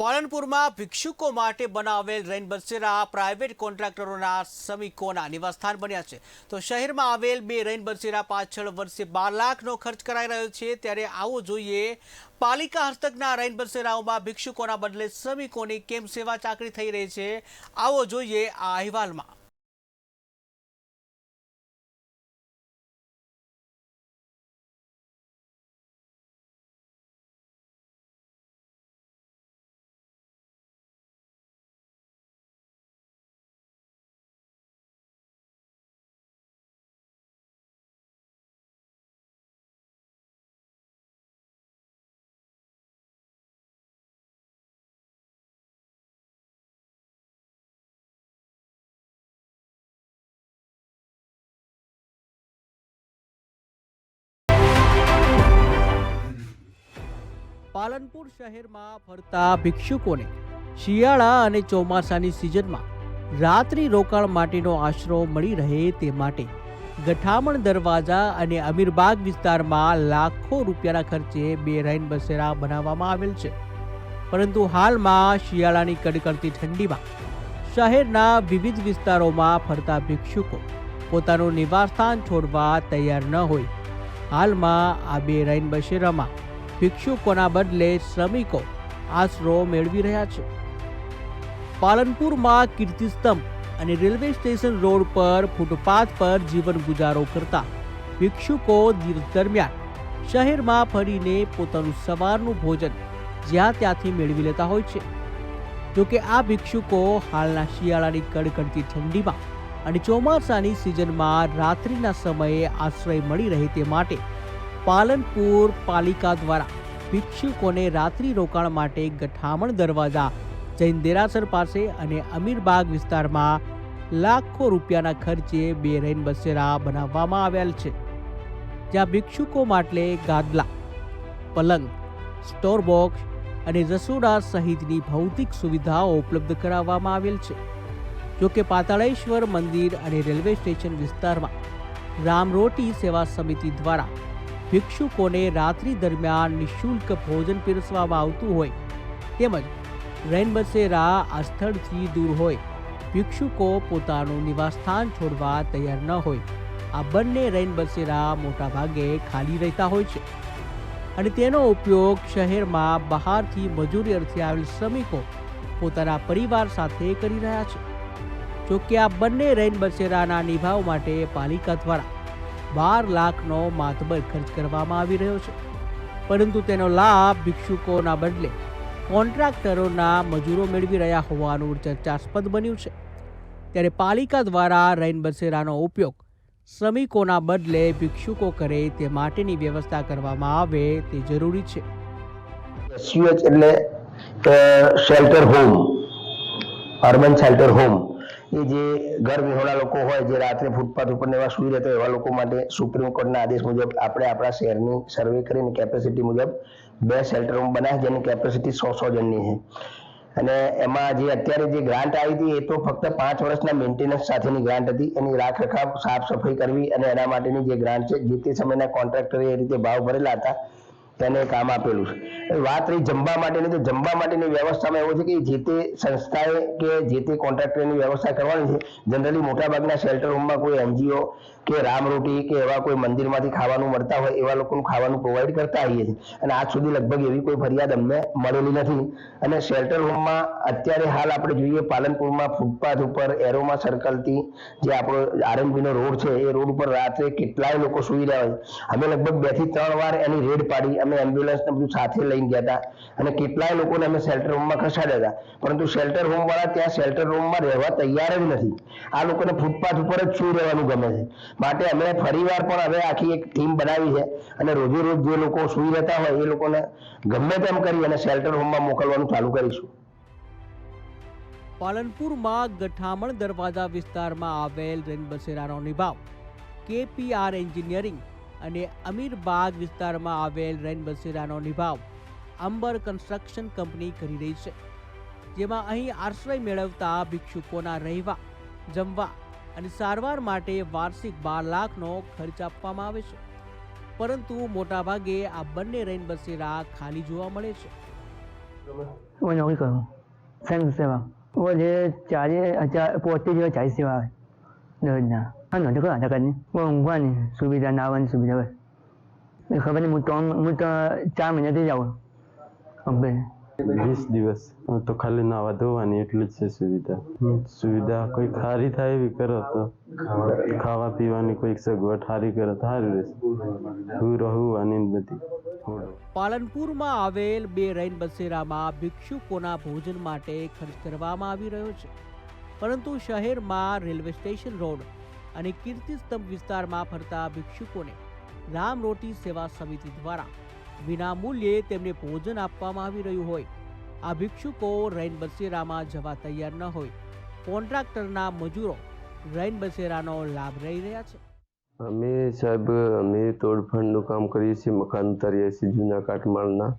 પાલનપુરમાં ભિક્ષુકો માટે બનાવેલ રેન બસેરા પ્રાઇવેટ કોન્ટ્રાક્ટરોના શ્રમિકોના નિવાસસ્થાન બન્યા છે. તો શહેરમાં આવેલ બે રેન બસેરા પાછળ વર્ષે બાર લાખનો ખર્ચ કરાઈ રહ્યો છે. ત્યારે આવો જોઈએ, પાલિકા હસ્તકના રેન બસેરાઓમાં ભિક્ષુકોના બદલે શ્રમિકોની કેમ સેવા ચાકરી થઈ રહી છે? આવો જોઈએ આ અહેવાલમાં. પાલનપુર શહેરમાં ફરતા ભિક્ષુકોને શિયાળા અને ચોમાસાની સિઝનમાં રાત્રિ રોકાણ માટેનો આશરો મળી રહે તે માટે ગઠામણ દરવાજા અને અમીરબાગ વિસ્તારમાં લાખો રૂપિયાના ખર્ચે બે રહીન બસેરા બનાવવામાં આવેલ છે. પરંતુ હાલમાં શિયાળાની કડકડતી ઠંડીમાં શહેરના વિવિધ વિસ્તારોમાં ફરતા ભિક્ષુકો પોતાનું નિવાસસ્થાન છોડવા તૈયાર ન હોય. હાલમાં આ બે રૈન બસેરામાં ભિક્ષુકોના બદલે શ્રમિકો આશરો મેળવી રહ્યા છે. પાલનપુરમાં કીર્તિસ્તંભ અને રેલવે સ્ટેશન રોડ પર ફૂટપાથ પર જીવન ગુજારો કરતા ભિક્ષુકો દિવસ દરમિયાન શહેરમાં ફરીને પોતાનું સવારનું ભોજન જ્યાં ત્યાંથી મેળવી લેતા હોય છે. જોકે આ ભિક્ષુકો હાલના શિયાળાની કડકડતી ઠંડીમાં અને ચોમાસાની સિઝનમાં રાત્રિના સમયે આશ્રય મળી રહે તે માટે પાલનપુર પાલિકા દ્વારા ભિક્ષુકોને રાત્રિ રોકાણ માટે ગઠામણ દરવાજા જૈન દેરાસર પાસે અને અમીરબાગ વિસ્તારમાં લાખો રૂપિયાના ખર્ચે બે રૈન બસેરા બનાવવામાં આવેલ છે. જ્યાં ભિક્ષુકો માટે ગાદલા, પલંગ, સ્ટોર બોક્સ અને રસોડા સહિતની ભૌતિક સુવિધાઓ ઉપલબ્ધ કરાવવામાં આવેલ છે. જોકે પાતાળેશ્વર મંદિર અને રેલવે સ્ટેશન વિસ્તારમાં રામરોટી સેવા સમિતિ દ્વારા ભિક્ષુકોને રાત્રિ દરમિયાન નિઃશુલ્ક ભોજન પીરસવામાં આવતું હોય તેમજ રેનબસેરા આ સ્થળથી દૂર હોય. ભિક્ષુકો પોતાનું નિવાસસ્થાન છોડવા તૈયાર ન હોય. આ બંને રેનબસેરા મોટાભાગે ખાલી રહેતા હોય છે. અને તેનો ઉપયોગ શહેરમાં બહારથી મજૂરી અર્થે આવેલ શ્રમિકો પોતાના પરિવાર સાથે કરી રહ્યા છે. જોકે આ બંને રેન બસેરાના નિભાવ માટે પાલિકા દ્વારા બાર લાખનો માતબર ખર્ચ કરવામાં આવી રહ્યો છે. પરંતુ તેનો લાભ ભિક્ષુકોના બદલે કોન્ટ્રાક્ટરોના મજૂરો મેળવી રહ્યા હોવાનું ચર્ચાસ્પદ બન્યું છે. ત્યારે પાલિકા દ્વારા રૈન બસેરાનો ઉપયોગ શ્રમિકોના બદલે ભિક્ષુકો કરે તે માટેની વ્યવસ્થા કરવામાં આવે તે જરૂરી છે. એસયુએચ એટલે shelter home urban shelter home એ જે ઘર વિહોણા લોકો હોય જે રાત્રે ફૂટપાથ ઉપર એવા સુઈ રહેતા એવા લોકો માટે સુપ્રીમ કોર્ટના આદેશ મુજબ આપણે આપણા શહેરની સર્વે કરીને કેપેસિટી મુજબ બે શેલ્ટર રૂમ બનાવ્યા જેની કેપેસિટી સો સો જણની છે. અને એમાં જે અત્યારે જે ગ્રાન્ટ આવી હતી એ તો ફક્ત પાંચ વર્ષના મેન્ટેનન્સ સાથેની ગ્રાન્ટ હતી. એની રાખ રખાવ, સાફ સફાઈ કરવી અને એના માટેની જે ગ્રાન્ટ છે, જે તે સમયના કોન્ટ્રાક્ટરે એ રીતે ભાવ ભરેલા હતા. તેને કામ આપેલું છે. વાત રહી જમવા માટેની, તો જમવા માટેની વ્યવસ્થામાં એવું છે કે જે તે સંસ્થાએ કે જે તે કોન્ટ્રાક્ટરની વ્યવસ્થા કરવાની છે, જનરલી મોટાભાગના શેલ્ટર હોમમાં કોઈ એનજીઓ કે રામરોટી કે એવા કોઈ મંદિરમાંથી ખાવાનું મળતા હોય, એવા લોકોનું ખાવાનું પ્રોવાઈડ કરતા આવીએ છીએ. અને આજ સુધી લગભગ એવી કોઈ ફરિયાદ અમને મળેલી નથી. અને શેલ્ટર હોમમાં અત્યારે હાલ આપણે જોઈએ, પાલનપુરમાં ફૂટપાથ ઉપર એરોમા સર્કલથી જે આપણો આરએનબી નો રોડ છે, એ રોડ ઉપર રાત્રે કેટલાય લોકો સુઈ રહ્યા હોય. અમે લગભગ બેથી ત્રણ વાર એની રેડ પાડી અમે એમ્બ્યુલન્સ ને બધું સાથે લઈને ગયા હતા. અને કેટલાય લોકોને અમે શેલ્ટર હોમમાં ખસાડ્યા હતા. પરંતુ શેલ્ટર હોમ વાળા ત્યાં શેલ્ટર રૂમમાં રહેવા તૈયાર જ નથી. આ લોકોને ફૂટપાથ ઉપર જ શું રહેવાનું ગમે છે? માટે અમે ફરીવાર પણ હવે આખી એક ટીમ બનાવી છે. અને રોજે રોજ જે લોકો સુઈ રહેતા હોય એ લોકોને ગમે તેમ કરી અને શેલ્ટર હોમમાં મોકલવાનું ચાલુ કરીશું. પાલનપુરમાં ગઠામણ દરવાજા વિસ્તારમાં આવેલ રેનબસેરાનો નિભાવ. કેપીઆર એન્જિનિયરિંગ અને અમીરબાગ વિસ્તારમાં આવેલ રેનબસેરાનો નિભાવ અંબર કન્સ્ટ્રક્શન કંપની કરી રહી છે જેમાં અહીં આશ્રય મેળવતા ભિક્ષુકોના રહેવા જમવા અને સારવાર માટે વાર્ષિક બાર લાખનો ખર્ચ આપવામાં આવે છે પરંતુ મોટાભાગે આ બંને રેનબસેરા ખાલી જોવા મળે છે वो नौकरी करूँ संघ सेवा वो જે ચારે હજાર પોતે જેવા ચાલીસ જેવા આવે દરરોજના નોંધો કરો આધાર કાર્ડની वो ઊંઘવાની સુવિધા નાવાની સુવિધા હોય એ ખબર નહીં હું ત્રણ હું તો ચાર મહિનાથી જ આવું અંબે વીસ દિવસ. હું તો ખાલી નાવા ધોવાની એટલી જ છે સુવિધા. સુવિધા કોઈ સારી થાય એવી કરો તો. ખાવા પીવાની કોઈક સગવડ સારી કરો તો સારું રહેશે. હું રહું અને બધી. થોડું પાલનપુરમાં આવેલ બે રૈન બસેરામાં ભિક્ષુકોના ભોજન માટે ખર્ચ કરવામાં આવી રહ્યો છે. પરંતુ શહેરમાં રેલવે સ્ટેશન રોડ અને કીર્તિસ્તંભ વિસ્તારમાં ફરતા ભિક્ષુકોને રામ રોટી સેવા સમિતિ દ્વારા વિનામૂલ્યે તેમને ભોજન આપવામાં આવી રહ્યું હોય. આ ભિક્ષુકો રૈન બસેરામાં જવા તૈયાર ન હોય. કોન્ટ્રાક્ટરના મજૂરો રૈન બસેરાનો લાભ લઈ રહ્યા છે. અમે સાહેબ, અમે તોડફાડનું કામ કરીએ છીએ, મકાન ઉતારીએ છીએ, જૂના કાટમાળના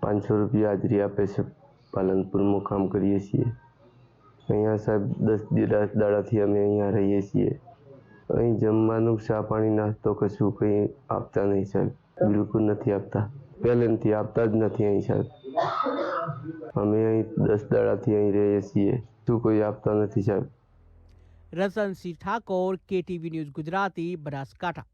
પાંચસો રૂપિયા હાજરી આપે છે. પાલનપુરમાં કામ કરીએ છીએ. અહીંયા સાહેબ દસ દસ દાડાથી અમે અહીંયા રહીએ છીએ. અહીં જમવાનું, ચા પાણી, નાસ્તો કશું કંઈ આપતા નહીં સાહેબ. બિલકુલ નથી આપતા. પહેલેથી આપતા જ નથી અહીં સાહેબ. અમે અહીં દસ દાડાથી અહીં રહીએ છીએ. શું કોઈ આપતા નથી સાહેબ. Ratansinh Thakor, KTV news Gujarati, Banaskantha.